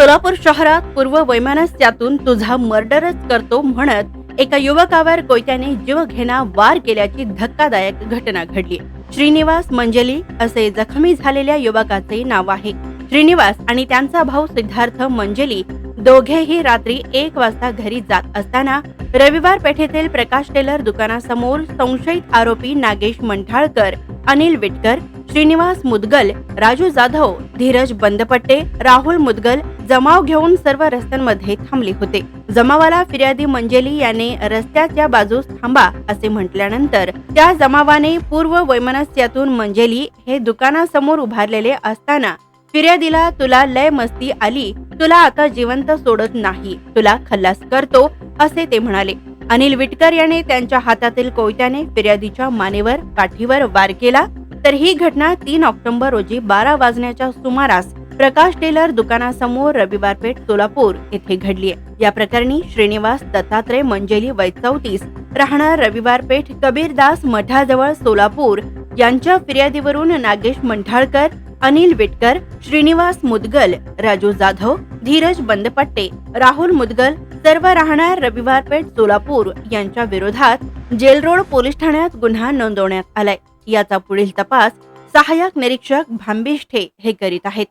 सोलापूर शहरात पूर्व वैमानस्यातून तुझा मर्डरच करतो म्हणत एका युवकावर कोयत्याने जीवघेणा वार केल्याची धक्कादायक घटना घडली. श्रीनिवास मंजली असे जखमी झालेल्या युवकाचे नाव आहे. श्रीनिवास आणि त्यांचा भाऊ सिद्धार्थ मंजली दोघेही रात्री एक वाजता घरी जात असताना रविवार पेठेतील प्रकाश टेलर दुकानासमोर संशयित आरोपी नागेश मंठाळकर अनिल विटकर श्रीनिवास मुदगल राजू जाधव धीरज बंदपट्टे राहुल मुदगल जमाव घेऊन सर्व रस्त्यांमध्ये थांबले होते. जमावाला फिर्यादी मंजेली याने रस्त्याच्या बाजूस थांबा असे म्हटल्यानंतर त्या जमावाने पूर्व वैमनस्यातून मंजेली हे दुकानासमोर उभारलेले असताना फिर्यादीला तुला लय मस्ती आली तुला आता जिवंत सोडत नाही तुला खल्लास करतो असे ते म्हणाले. अनिल विटकर याने त्यांच्या हातातील कोयत्याने फिर्यादीच्या मानेवर काठीवर वार केला. तर ही घटना तीन ऑक्टोबर रोजी बारा वाजण्याच्या सुमारास प्रकाश टेलर दुकानासमोर रविवार पेठ सोलापूर येथे घडली आहे. या प्रकरणी श्रीनिवास दत्तात्रय मंजेली वै चौतीस राहणार रविवार पेठ कबीरदास मठाजवळ सोलापूर. यांच्या फिर्यादीवरून नागेश मंठाळकर अनिल विटकर श्रीनिवास मुदगल राजू जाधव धीरज बंदपट्टे राहुल मुदगल सर्व राहणार रविवार पेठ सोलापूर यांच्या विरोधात जेलरोड पोलीस ठाण्यात गुन्हा नोंदवण्यात आलाय. याचा पुढील तपास सहाय्यक निरीक्षक भांबिष्ठे हे करीत आहेत.